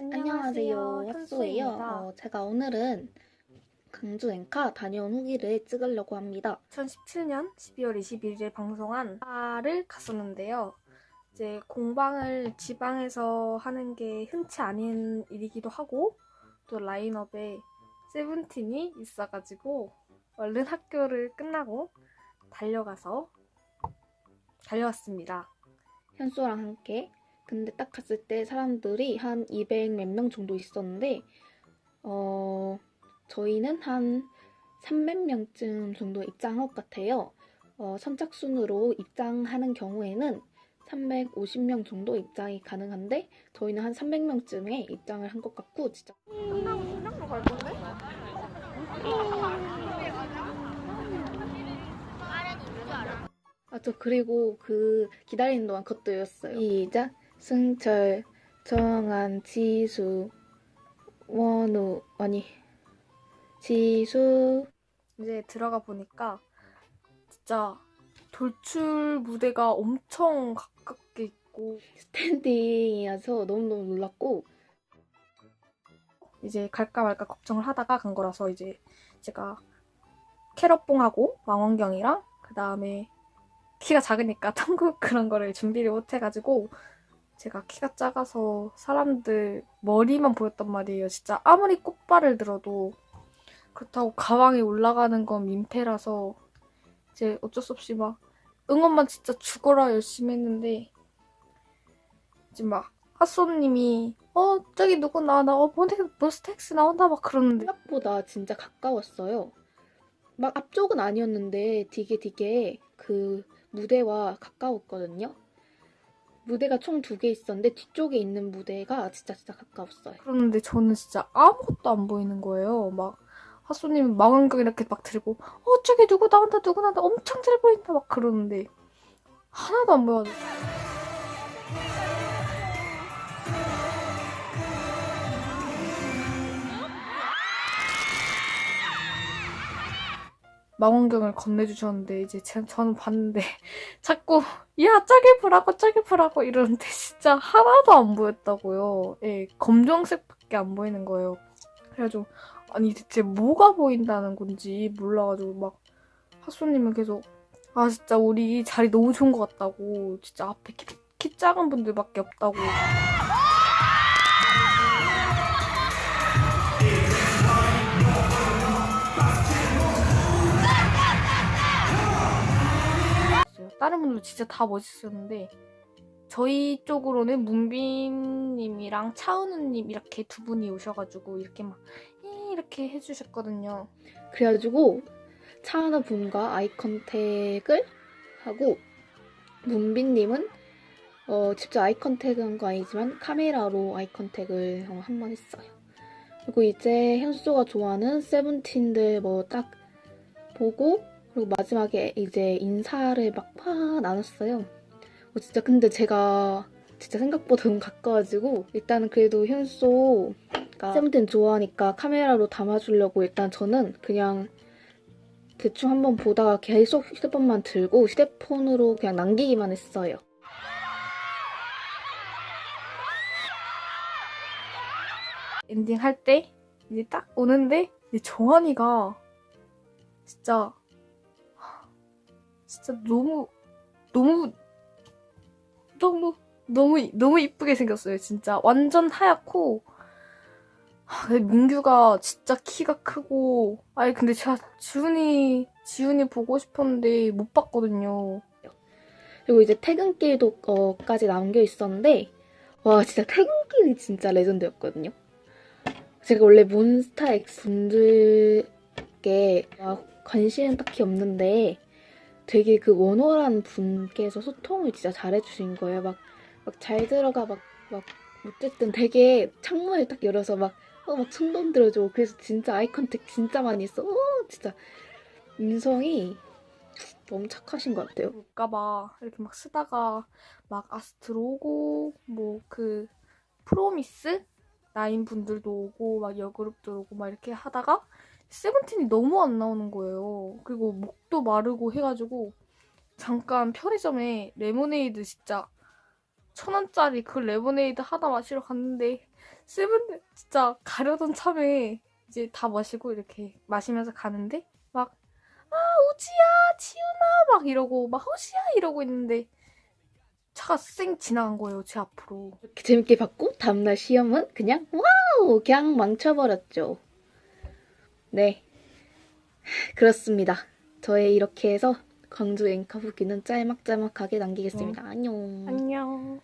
안녕하세요. 핫소예요. 어, 제가 오늘은 강주 엔카 다녀온 후기를 찍으려고 합니다. 2017년 12월 21일에 방송한 아를 갔었는데요. 이제 공방을 지방에서 하는 게 흔치 않은 일이기도 하고 또 라인업에 세븐틴이 있어가지고 얼른 학교를 끝나고 달려가서 달려왔습니다. 현수랑 함께. 근데 딱 갔을 때 사람들이 한 200 몇 명 정도 있었는데, 어, 저희는 한 300명쯤 정도 입장한 것 같아요. 어, 선착순으로 입장하는 경우에는 350명 정도 입장이 가능한데, 저희는 한 300명쯤에 입장을 한 것 같고, 진짜 끝나고 신장로 갈 건데? 아, 저 그리고 그 기다리는 동안 그것도 외웠어요. 시작. 승철, 정한, 지수, 원우, 아니, 지수. 이제 들어가 보니까 진짜 돌출 무대가 엄청 가깝게 있고 스탠딩이어서 너무너무 놀랐고, 이제 갈까 말까 걱정을 하다가 간 거라서 이제 제가 캐럿봉하고 망원경이랑 그 다음에 키가 작으니까 탐구 그런 거를 준비를 못 해가지고 제가 키가 작아서 사람들 머리만 보였단 말이에요. 진짜 아무리 꽃발을 들어도 그렇다고 가방에 올라가는 건 민폐라서 이제 어쩔 수 없이 막 응원만 진짜 죽어라 열심히 했는데 이제 막 핫소님이 어 저기 누구 나나 어 몬스텍 몬스텍스 나온다 막 그러는데 생각보다 진짜 가까웠어요. 막 앞쪽은 아니었는데 되게 되게 그 무대와 가까웠거든요. 무대가 총 두 개 있었는데 뒤쪽에 있는 무대가 진짜 진짜 가까웠어요. 그러는데 저는 진짜 아무것도 안 보이는 거예요. 막 핫소님 망원경 이렇게 막 들고 어 저기 누구 나온다 누구 나온다 엄청 잘 보인다 막 그러는데 하나도 안 보여. 망원경을 건네주셨는데 이제 제, 저는 봤는데 자꾸 야 저기 보라고 저기 보라고 이러는데 진짜 하나도 안 보였다고요. 예, 검정색밖에 안 보이는 거예요. 그래가지고 아니 대체 뭐가 보인다는 건지 몰라가지고 막 하수님은 계속 아 진짜 우리 자리 너무 좋은 것 같다고 진짜 앞에 키, 키 작은 분들밖에 없다고 다른 분들도 진짜 다 멋있었는데 저희 쪽으로는 문빈님이랑 차은우님 이렇게 두 분이 오셔가지고 이렇게 막 예, 이렇게 해주셨거든요. 그래가지고 차하나 분과 아이 컨택을 하고 문빈님은 어, 직접 아이 컨택한 거 아니지만 카메라로 아이 컨택을 한 번 했어요. 그리고 이제 현수가 좋아하는 세븐틴들 뭐 딱 보고 그리고 마지막에 이제 인사를 막막 나눴어요. 어, 진짜 근데 제가 진짜 생각보다 너무 가까워가지고 일단은 그래도 현수가 세븐틴 좋아하니까 카메라로 담아주려고 일단 저는 그냥 대충 한번 보다가 계속 휴대폰만 들고 휴대폰으로 그냥 남기기만 했어요. 엔딩 할 때 이제 딱 오는데 이제 정한이가 진짜 진짜 너무 너무 너무 너무 너무 이쁘게 생겼어요 진짜 완전 하얗고 하, 근데 민규가 진짜 키가 크고 아니 근데 제가 지훈이 지훈이 보고 싶었는데 못 봤거든요 그리고 이제 퇴근길도 어, 까지 남겨 있었는데 와 진짜 퇴근길이 진짜 레전드였거든요. 제가 원래 몬스타엑스 분들께 막 관심은 딱히 없는데 되게 그 원호란 분께서 소통을 진짜 잘해주신 거예요. 막 막 잘 들어가 막 막 어쨌든 되게 창문을 딱 열어서 막 어, 막 손도 들어주고 그래서 진짜 아이 컨택 진짜 많이 했어. 어, 진짜 인성이 너무 착하신 것 같아요. 올까봐 이렇게 막 쓰다가 막 아스트로 오고 뭐 그 프로미스 나인 분들도 오고 막 여그룹도 오고 막 이렇게 하다가 세븐틴이 너무 안 나오는 거예요. 그리고 목도 마르고 해가지고 잠깐 편의점에 레모네이드 진짜 천 원짜리 그 레모네이드 하나 마시러 갔는데 세븐데 진짜 가려던 참에 이제 다 마시고 이렇게 마시면서 가는데 막 아 우지야 지훈아 막 이러고 막 허시야 이러고 있는데 차가 쌩 지나간 거예요 제 앞으로 이렇게 재밌게 봤고 다음날 시험은 그냥 와우 그냥 망쳐버렸죠. 네, 그렇습니다. 저의 이렇게 해서 광주 앵커 후기는 짤막짤막하게 남기겠습니다. 음. 안녕. 안녕.